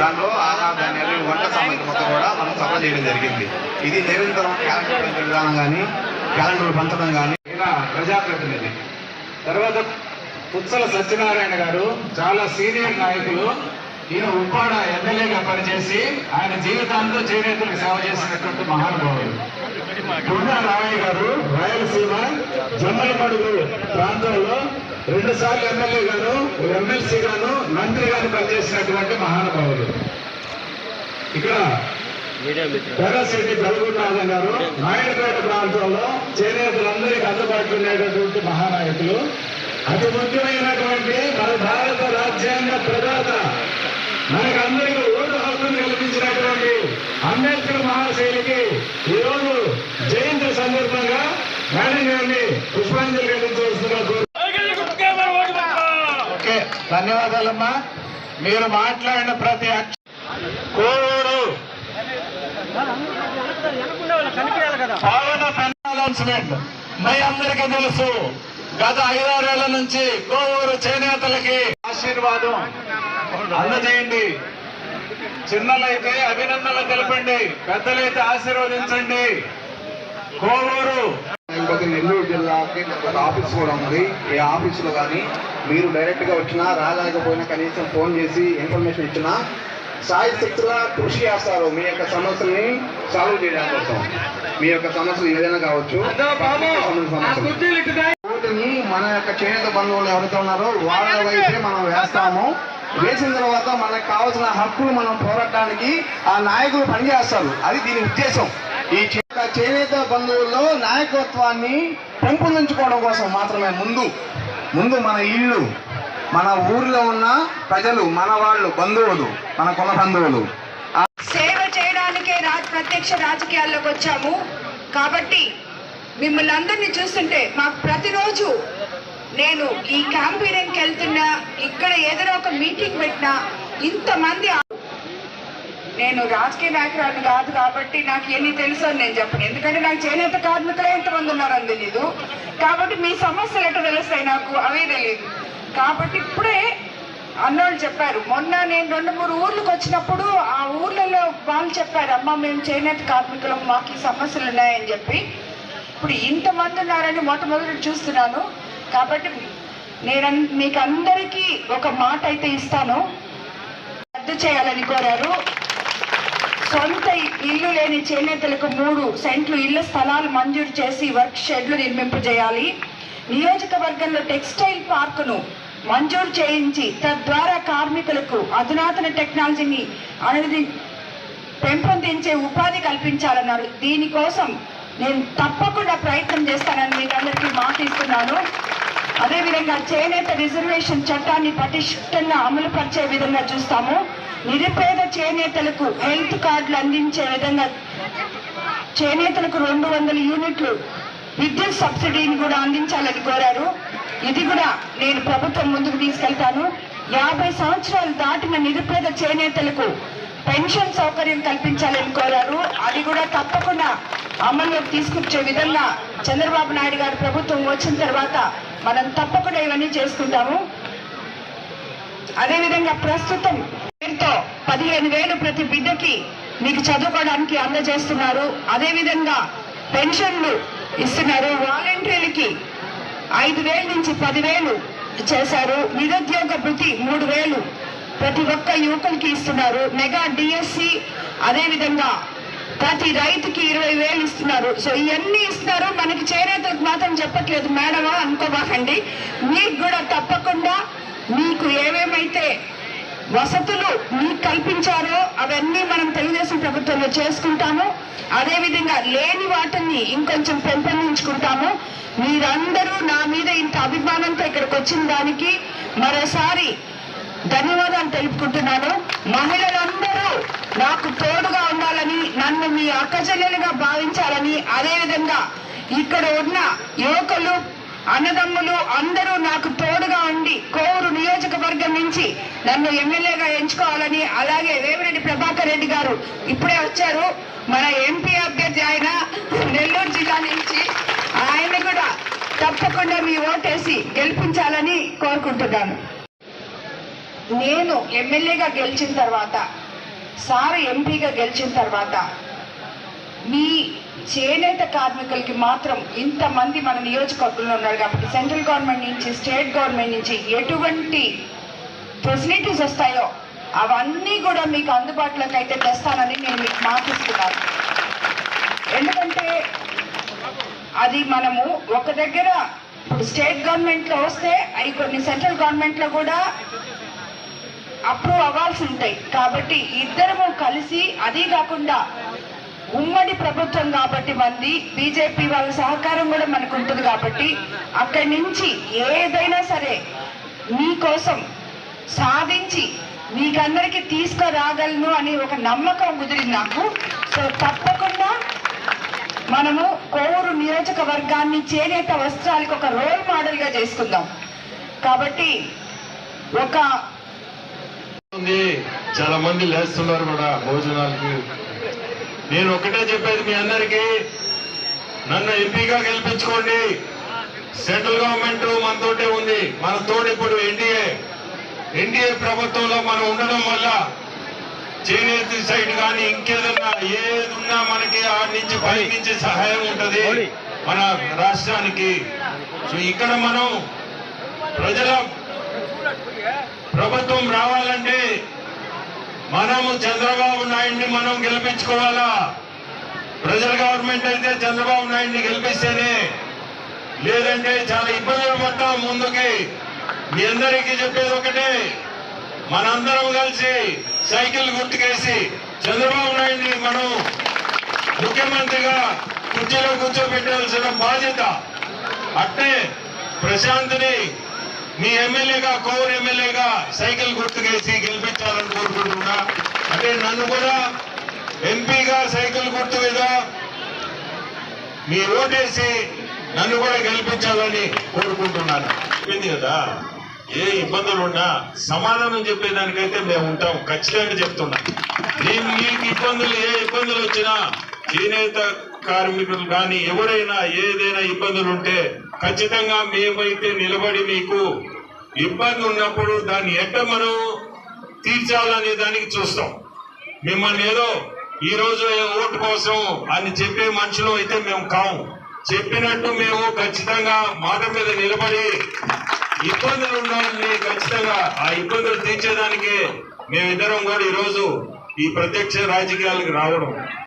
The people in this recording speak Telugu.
దాంట్లో ఆహార ధాన్యాలు వంట సామాగ్రి మొత్తం కూడా మనం సప్లై చేయడం జరిగింది. ఇది నిరంతరం క్యాలెండర్ పెంచే విధానం కానీ క్యాలెండర్ పంచడం కానీ ఇలా ప్రజాప్రతినిధి. తర్వాత పుచ్చల సత్యనారాయణ గారు చాలా సీనియర్ నాయకులు. ఈయన ఉప్పాడ ఎమ్మెల్యేగా పనిచేసి ఆయన జీవితాంతో చేనేతలకు సేవ చేసినటువంటి మహానుభావులు కొండా రామయ్య గారు రాయలసీమ జమ్మలమడుగు ప్రాంతంలో రెండు సార్లు ఎమ్మెల్యే గాను ఎమ్మెల్సీ గాను మంత్రి గాను పనిచేసినటువంటి మహానుభావులు. ఇక్కడ పెరశెట్టి బలగునాథన్ గారు నాయుడుపేట ప్రాంతంలో చేనేతలందరికీ అందుబాటులో ఉండేటటువంటి మహానాయకులు. అతి ముఖ్యమైనటువంటి మన భారత రాజ్యాంగ ప్రదాత మనకందరికీ ఓటు హక్కును కల్పించినటువంటి అంబేద్కర్ మహాశైలికి ఈరోజు జయంతి సందర్భంగా మేడం గారిని ధన్యవాదాలమ్మా. మీరు మాట్లాడిన ప్రతి కోవూరు. అనౌన్స్మెంట్. మీ అందరికీ తెలుసు గత ఐదారేళ్ళ నుంచి కోవూరు చేనేతలకి ఆశీర్వాదం అందజేయండి. చిన్నలైతే అభినందనలు తెలపండి పెద్దలైతే ఆశీర్వదించండి. కోవూరు. లేకపోతే నెల్లూరు జిల్లాకి ఒక ఆఫీస్ కూడా ఉంది. ఈ ఆఫీసులో కానీ మీరు డైరెక్ట్గా వచ్చినా రాలేకపోయినా కనీసం ఫోన్ చేసి ఇన్ఫర్మేషన్ ఇచ్చినా సాయి శక్తులా కృషి చేస్తారు. మీ యొక్క సమస్యల్ని సాల్వ్ చేయడం కోసం మీ యొక్క సమస్యలు ఏదైనా కావచ్చు. ఓటుని మన యొక్క చేనేత బంధువులు ఎవరైతే ఉన్నారో వాళ్ళ వైపే మనం వేస్తాము. వేసిన తర్వాత మనకు కావాల్సిన హక్కులు మనం పోరాడడానికి ఆ నాయకులు పనిచేస్తారు. అది దీని ఉద్దేశం. ఈ చేనేత బంధువుల్లో నాయకత్వాన్ని పెంపొందించుకోవడం కోసం మాత్రమే ముందు ముందు మన ఇల్లు మన ఊరిలో ఉన్న ప్రజలు మన వాళ్ళు బంధువులు మన కుల బంధువులు సేవ చేయడానికే ప్రత్యక్ష రాజకీయాల్లోకి వచ్చాము. కాబట్టి మిమ్మల్ని అందరినీ చూస్తుంటే మాకు ప్రతిరోజు నేను ఈ క్యాంపెయిన్కి వెళ్తున్నా ఇక్కడ ఏదైనా ఒక మీటింగ్ పెట్టినా ఇంతమంది నేను రాజకీయ నాయకురాలు కాదు కాబట్టి నాకు ఎన్ని తెలుసు అని నేను చెప్పను. ఎందుకంటే నాకు చేనేత కార్మికులే ఎంతమంది ఉన్నారని తెలీదు. కాబట్టి మీ సమస్యలు ఎట్లా తెలుస్తాయి నాకు? అవే తెలియదు కాబట్టి ఇప్పుడే అన్నోళ్ళు చెప్పారు. మొన్న నేను రెండు మూడు ఊర్లకు వచ్చినప్పుడు ఆ ఊర్లలో వాళ్ళు చెప్పారు అమ్మ మేము చేనేత కార్మికులం మాకు ఈ సమస్యలు ఉన్నాయని చెప్పి. ఇప్పుడు ఇంతమంది ఉన్నారని మొట్టమొదటి చూస్తున్నాను. కాబట్టి నేను మీకు అందరికీ ఒక మాట అయితే ఇస్తాను. రద్దు చేయాలని కోరారు. సొంత ఇల్లు లేని చేనేతలకు మూడు సెంట్లు ఇళ్ళ స్థలాలు మంజూరు చేసి వర్క్ షెడ్లు నిర్మింపజేయాలి నియోజకవర్గంలో టెక్స్టైల్ పార్కును మంజూరు చేయించి తద్వారా కార్మికులకు అధునాతన టెక్నాలజీని అనేది పెంపొందించే ఉపాధి కల్పించాలన్నారు. దీనికోసం నేను తప్పకుండా ప్రయత్నం చేస్తానని మీకు అందరికీ మాటిస్తున్నాను. అదేవిధంగా చేనేత రిజర్వేషన్ చట్టాన్ని పటిష్టంగా అమలు పరిచే విధంగా చూస్తాము. నిరుపేద చేనేతలకు హెల్త్ కార్డులు అందించే విధంగా చేనేతలకు రెండు వందల యూనిట్లు విద్యుత్ సబ్సిడీని కూడా అందించాలని కోరారు. ఇది కూడా నేను ప్రభుత్వం ముందుకు తీసుకెళ్తాను. యాభై సంవత్సరాలు దాటిన నిరుపేద చేనేతలకు పెన్షన్ సౌకర్యం కల్పించాలని కోరారు. అది కూడా తప్పకుండా అమల్లోకి తీసుకొచ్చే విధంగా చంద్రబాబు నాయుడు గారు ప్రభుత్వం వచ్చిన తర్వాత మనం తప్పకుండా ఇవన్నీ చేసుకుంటాము. అదేవిధంగా ప్రస్తుతం ఎంతో పదిహేను వేలు ప్రతి బిడ్డకి మీకు చదువుకోవడానికి అందజేస్తున్నారు. అదేవిధంగా పెన్షన్లు ఇస్తున్నారు. వాలంటీర్లకి ఐదు వేల నుంచి పదివేలు చేశారు. నిరుద్యోగ భృతి మూడు వేలు ప్రతి ఒక్క యువకులకి ఇస్తున్నారు. మెగా డిఎస్సి అదేవిధంగా ప్రతి రైతుకి ఇరవై వేలు ఇస్తున్నారు. సో ఇవన్నీ ఇస్తున్నారు. మనకి చేనేతలకు మాత్రం చెప్పట్లేదు. మేడమా అనుకోబాకండి. మీకు కూడా తప్పకుండా మీకు ఏమేమైతే వసతులు మీకు కల్పించారో అవన్నీ మనం తెలుగుదేశం ప్రభుత్వంలో చేసుకుంటాము. అదేవిధంగా లేని వాటిని ఇంకొంచెం పెంపొందించుకుంటాము. మీరందరూ నా మీద ఇంత అభిమానంతో ఇక్కడికి వచ్చిన దానికి మరోసారి ధన్యవాదాలు తెలుపుకుంటున్నాను. మహిళలందరూ నాకు తోడుగా ఉండాలని నన్ను మీ అక్కచెల్లెలుగా భావించాలని అదేవిధంగా ఇక్కడ ఉన్న యువకులు అన్నదమ్ములు అందరూ నాకు తోడుగా ఉండి కోవూరు నియోజకవర్గం నుంచి నన్ను ఎమ్మెల్యేగా ఎంచుకోవాలని అలాగే వేమిరెడ్డి ప్రభాకర్ రెడ్డి గారు ఇప్పుడే వచ్చారు. మన ఎంపీ అభ్యర్థి ఆయన నెల్లూరు జిల్లా నుంచి. ఆయన కూడా తప్పకుండా మీ ఓటేసి గెలిపించాలని కోరుకుంటున్నాను. నేను ఎమ్మెల్యేగా గెలిచిన తర్వాత సార్ ఎంపీగా గెలిచిన తర్వాత మీ చేనేత కార్మికులకి మాత్రం ఇంతమంది మన నియోజకవర్గంలో ఉన్నారు కాబట్టి సెంట్రల్ గవర్నమెంట్ నుంచి స్టేట్ గవర్నమెంట్ నుంచి ఎటువంటి ఫెసిలిటీస్ వస్తాయో అవన్నీ కూడా మీకు అందుబాటులోకి అయితే తెస్తానని నేను మీకు మాటిస్తున్నాను. ఎందుకంటే అది మనము ఒక దగ్గర ఇప్పుడు స్టేట్ గవర్నమెంట్లో వస్తే అవి కొన్ని సెంట్రల్ గవర్నమెంట్లో కూడా అప్రూవ్ అవ్వాల్సి ఉంటాయి. కాబట్టి ఇద్దరము కలిసి అదీ కాకుండా ఉమ్మడి ప్రభుత్వం కాబట్టి మంది బీజేపీ వాళ్ళ సహకారం కూడా మనకు ఉంటుంది కాబట్టి అక్కడి నుంచి ఏదైనా సరే మీకోసం సాధించి మీకందరికి తీసుకురాగలను అని ఒక నమ్మకం కుదిరింది నాకు. సో తప్పకుండా మనము కోవూరు నియోజకవర్గాన్ని చేనేత వస్త్రాలకు ఒక రోల్ మోడల్గా చేసుకుందాం. కాబట్టి ఒక చాలా మంది లేస్తున్నారు కూడా భోజనాలకి. నేను ఒకటే చెప్పేది మీ అందరికీ. నన్ను ఎంపీగా గెలిపించుకోండి. సెంట్రల్ గవర్నమెంట్ మనతోటే ఉంది. మన తోడు ఇప్పుడు ఎన్డీఏ. ఎన్డీఏ ప్రభుత్వంలో మనం ఉండడం వల్ల చేనేత సైడ్ కానీ ఇంకేదన్నా ఏది ఉన్నా మనకి ఆ నుంచి పై నుంచి సహాయం ఉంటది మన రాష్ట్రానికి. సో ఇక్కడ మనం ప్రజల ప్రభుత్వం రావాలంటే మనము చంద్రబాబు నాయుడిని మనం గెలిపించుకోవాలా? ప్రజల గవర్నమెంట్ అయితే చంద్రబాబు నాయుడిని గెలిపిస్తేనే లేదంటే చాలా ఇబ్బందులు పడతాం ముందుకి. మీ అందరికీ చెప్పేది ఒకటే మనందరం కలిసి సైకిల్ గుర్తుకేసి చంద్రబాబు నాయుడిని మనం ముఖ్యమంత్రిగా కుర్చీలో కూర్చోబెట్టాల్సిన బాధ్యత అట్టే ప్రశాంత్ని మీ ఎమ్మెల్యేగా కోర్ ఎమ్మెల్యేగా సైకిల్ గుర్తుకేసి గెలిపించాలని కోరుకుంటున్నా. అంటే నన్ను కూడా ఎంపీగా సైకిల్ గుర్తు మీద మీ ఓటేసి నన్ను కూడా గెలిపించాలని కోరుకుంటున్నాను. చెప్పింది కదా ఏ ఇబ్బందులు ఉన్నా సమాధానం చెప్పేదానికైతే మేము ఉంటాం ఖచ్చితంగా చెప్తున్నా. నేను మీకు ఇబ్బందులు ఏ ఇబ్బందులు వచ్చినా చేనేత కార్మికులు కానీ ఎవరైనా ఏదైనా ఇబ్బందులు ఉంటే ఖచ్చితంగా మేమైతే నిలబడి మీకు ఇబ్బంది ఉన్నప్పుడు దాన్ని ఎట్ట మనం తీర్చాలనే దానికి చూస్తాం. మిమ్మల్ని ఏదో ఈ రోజు ఓటు కోసం అని చెప్పే మనుషులు అయితే మేము కాము. చెప్పినట్టు మేము ఖచ్చితంగా మాట మీద నిలబడి ఇబ్బందులు ఉండాలని ఖచ్చితంగా ఆ ఇబ్బందులు తీర్చేదానికి మేమిద్దరం కూడా ఈరోజు ఈ ప్రత్యక్ష రాజకీయాలకు రావడం.